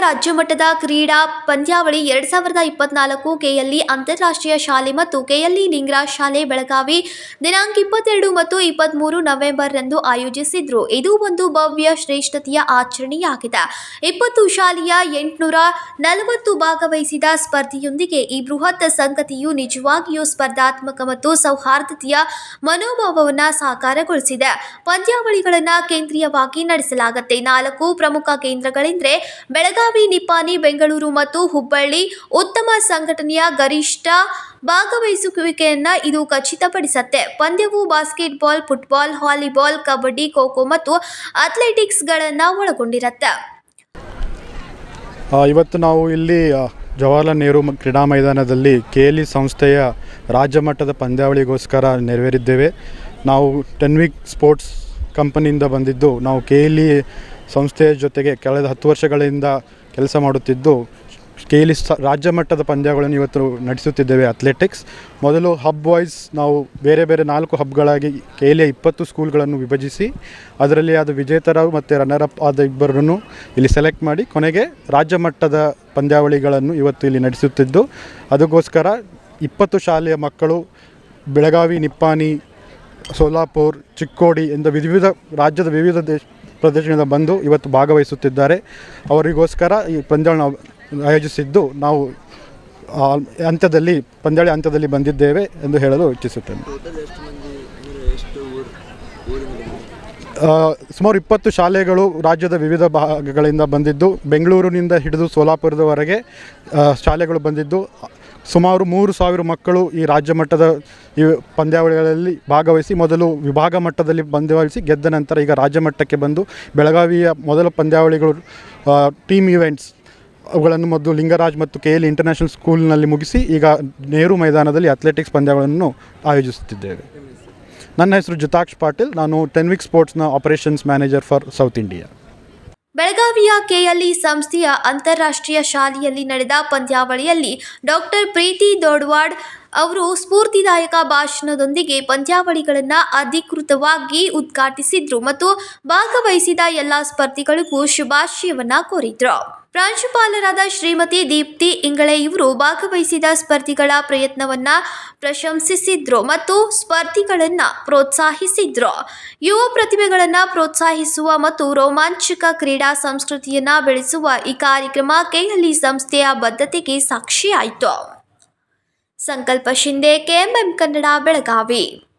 ರಾಜ್ಯ ಮಟ್ಟದ ಕ್ರೀಡಾ ಪಂದ್ಯಾವಳಿ ಎರಡ್ ಸಾವಿರದ ಇಪ್ಪತ್ನಾಲ್ಕು ಕೆಎಲ್ಇ ಅಂತಾರಾಷ್ಟ್ರೀಯ ಶಾಲೆ ಮತ್ತು ಕೆಎಲ್ಇ ಲಿಂಗರಾಜ್ ಶಾಲೆ ಬೆಳಗಾವಿ ದಿನಾಂಕ ಇಪ್ಪತ್ತೆರಡು ಮತ್ತು ಇಪ್ಪತ್ತ್ಮೂರು ನವೆಂಬರ್ ರಂದು ಆಯೋಜಿಸಿದ್ರು. ಇದು ಒಂದು ಭವ್ಯ ಶ್ರೇಷ್ಠತೆಯ ಆಚರಣೆಯಾಗಿದೆ. ಇಪ್ಪತ್ತು ಶಾಲೆಯ ಎಂಟುನೂರ ನಲವತ್ತು ಭಾಗವಹಿಸಿದ ಸ್ಪರ್ಧೆಯೊಂದಿಗೆ ಈ ಬೃಹತ್ ಸಂಗತಿಯು ನಿಜವಾಗಿಯೂ ಸ್ಪರ್ಧಾತ್ಮಕ ಮತ್ತು ಸೌಹಾರ್ದತೆಯ ಮನೋಭಾವವನ್ನು ಸಾಕಾರಗೊಳಿಸಿದೆ. ಪಂದ್ಯಾವಳಿಗಳನ್ನು ಕೇಂದ್ರೀಯವಾಗಿ ನಡೆಸಲಾಗುತ್ತೆ. ನಾಲ್ಕು ಪ್ರಮುಖ ಕೇಂದ್ರಗಳೆಂದರೆ ಬೆಳಗಾವಿ ನಿಪ್ಪಾಣಿ ಬೆಂಗಳೂರು ಮತ್ತು ಹುಬ್ಬಳ್ಳಿ ಉತ್ತಮ ಸಂಘಟನೆಯ ಗರಿಷ್ಠ ಭಾಗವಹಿಸುವಿಕೆಯನ್ನ ಇದು ಖಚಿತಪಡಿಸುತ್ತೆ. ಪಂದ್ಯವು basketball, football, volleyball, kabaddi, kho kho ಮತ್ತು ಅಥ್ಲೆಟಿಕ್ಸ್ಗಳನ್ನು ಒಳಗೊಂಡಿರುತ್ತೆ. ಇವತ್ತು ನಾವು ಇಲ್ಲಿ ಜವಾಹರಲಾಲ್ ನೆಹರು ಕ್ರೀಡಾ ಮೈದಾನದಲ್ಲಿ ಕೆ ಎಲ್ ಇ ಸಂಸ್ಥೆಯ ರಾಜ್ಯ ಮಟ್ಟದ ಪಂದ್ಯಾವಳಿಗೋಸ್ಕರ ನೆರವೇರಿದ್ದೇವೆ. ನಾವು ಟೆನ್ವಿಕ್ ಸ್ಪೋರ್ಟ್ಸ್ ಕಂಪನಿಯಿಂದ ಬಂದಿದ್ದು ನಾವು ಕೆ ಎಲ್ ಇ ಸಂಸ್ಥೆಯ ಜೊತೆಗೆ ಕಳೆದ ಹತ್ತು ವರ್ಷಗಳಿಂದ ಕೆಲಸ ಮಾಡುತ್ತಿದ್ದು ಕೇಲಿ ಸ, ರಾಜ್ಯ ಮಟ್ಟದ ಪಂದ್ಯಗಳನ್ನು ಇವತ್ತು ನಡೆಸುತ್ತಿದ್ದೇವೆ ಅಥ್ಲೆಟಿಕ್ಸ್. ಮೊದಲು ಹಬ್ ವೈಸ್ ನಾವು ಬೇರೆ ಬೇರೆ ನಾಲ್ಕು ಹಬ್ಗಳಾಗಿ ಕೇಲಿಯ ಇಪ್ಪತ್ತು ಸ್ಕೂಲ್ಗಳನ್ನು ವಿಭಜಿಸಿ, ಅದರಲ್ಲಿ ಅದು ವಿಜೇತರ ಮತ್ತು ರನ್ನರ್ ಅಪ್ ಆದ ಇಬ್ಬರನ್ನು ಇಲ್ಲಿ ಸೆಲೆಕ್ಟ್ ಮಾಡಿ ಕೊನೆಗೆ ರಾಜ್ಯ ಮಟ್ಟದ ಪಂದ್ಯಾವಳಿಗಳನ್ನು ಇವತ್ತು ಇಲ್ಲಿ ನಡೆಸುತ್ತಿದ್ದು, ಅದಕ್ಕೋಸ್ಕರ ಇಪ್ಪತ್ತು ಶಾಲೆಯ ಮಕ್ಕಳು ಬೆಳಗಾವಿ ನಿಪ್ಪಾನಿ ಸೋಲಾಪುರ್, ಚಿಕ್ಕೋಡಿ ಎಂದ ವಿವಿಧ ರಾಜ್ಯದ ವಿವಿಧ ದೇಶ ಪ್ರದೇಶದಿಂದ ಬಂದು ಇವತ್ತು ಭಾಗವಹಿಸುತ್ತಿದ್ದಾರೆ. ಅವರಿಗೋಸ್ಕರ ಈ ಪಂದ್ಯಾವಳಿ ಆಯೋಜಿಸಿದ್ದು ನಾವು ಅಂತ್ಯದಲ್ಲಿ ಹಂತದಲ್ಲಿ ಅಂತ್ಯದಲ್ಲಿ ಬಂದಿದ್ದೇವೆ ಎಂದು ಹೇಳಲು ಇಚ್ಛಿಸುತ್ತೇನೆ. ಸುಮಾರು ಇಪ್ಪತ್ತು ಶಾಲೆಗಳು ರಾಜ್ಯದ ವಿವಿಧ ಭಾಗಗಳಿಂದ ಬಂದಿದ್ದು, ಬೆಂಗಳೂರಿನಿಂದ ಹಿಡಿದು ಸೋಲಾಪುರದವರೆಗೆ ಶಾಲೆಗಳು ಬಂದಿದ್ದು ಸುಮಾರು ಮೂರು ಸಾವಿರ ಮಕ್ಕಳು ಈ ರಾಜ್ಯ ಮಟ್ಟದ ಈ ಪಂದ್ಯಾವಳಿಗಳಲ್ಲಿ ಭಾಗವಹಿಸಿ ಮೊದಲು ವಿಭಾಗ ಮಟ್ಟದಲ್ಲಿ ಪಂದ್ಯವಹಿಸಿ ಗೆದ್ದ ನಂತರ ಈಗ ರಾಜ್ಯ ಮಟ್ಟಕ್ಕೆ ಬಂದು ಬೆಳಗಾವಿಯ ಮೊದಲ ಪಂದ್ಯಾವಳಿಗಳು ಟೀಮ್ ಇವೆಂಟ್ಸ್ ಅವುಗಳನ್ನು ಮೊದಲು ಲಿಂಗರಾಜ್ ಮತ್ತು ಕೆ ಎಲ್ ಇಂಟರ್ನ್ಯಾಷನಲ್ ಸ್ಕೂಲ್ನಲ್ಲಿ ಮುಗಿಸಿ ಈಗ ನೆಹರು ಮೈದಾನದಲ್ಲಿ ಅಥ್ಲೆಟಿಕ್ಸ್ ಪಂದ್ಯಗಳನ್ನು ಆಯೋಜಿಸುತ್ತಿದ್ದೇವೆ. ನನ್ನ ಹೆಸರು ಜಿತಾಕ್ಷ್ ಪಾಟೀಲ್. ನಾನು ಟೆನ್ವಿಕ್ ಸ್ಪೋರ್ಟ್ಸ್ನ operations manager for south India ಬೆಳಗಾವಿಯ ಕೆಎಲ್ಇ ಸಂಸ್ಥೆಯ ಅಂತಾರಾಷ್ಟ್ರೀಯ ಶಾಲೆಯಲ್ಲಿ ನಡೆದ ಪಂದ್ಯಾವಳಿಯಲ್ಲಿ ಡಾಕ್ಟರ್ ಪ್ರೀತಿ ದೊಡ್ವಾಡ್ ಅವರು ಸ್ಫೂರ್ತಿದಾಯಕ ಭಾಷಣದೊಂದಿಗೆ ಪಂದ್ಯಾವಳಿಗಳನ್ನು ಅಧಿಕೃತವಾಗಿ ಉದ್ಘಾಟಿಸಿದರು ಮತ್ತು ಭಾಗವಹಿಸಿದ ಎಲ್ಲ ಸ್ಪರ್ಧಿಗಳಿಗೂ ಶುಭಾಶಯವನ್ನು ಕೋರಿದ್ರು. ಪ್ರಾಂಶುಪಾಲರಾದ ಶ್ರೀಮತಿ ದೀಪ್ತಿ ಇಂಗಳೆ ಇವರು ಭಾಗವಹಿಸಿದ ಸ್ಪರ್ಧಿಗಳ ಪ್ರಯತ್ನವನ್ನ ಪ್ರಶಂಸಿಸಿದ್ರು ಮತ್ತು ಸ್ಪರ್ಧಿಗಳನ್ನ ಪ್ರೋತ್ಸಾಹಿಸಿದ್ರು. ಯುವ ಪ್ರತಿಭೆಗಳನ್ನ ಪ್ರೋತ್ಸಾಹಿಸುವ ಮತ್ತು ರೋಮಾಂಚಕ ಕ್ರೀಡಾ ಸಂಸ್ಕೃತಿಯನ್ನ ಬೆಳೆಸುವ ಈ ಕಾರ್ಯಕ್ರಮ ಕೆಎಲ್ಇ ಸಂಸ್ಥೆಯ ಬದ್ಧತೆಗೆ ಸಾಕ್ಷಿಯಾಯಿತು. ಸಂಕಲ್ಪ ಶಿಂದೆ, ಕೆಎಂಎಂ ಕನ್ನಡ, ಬೆಳಗಾವಿ.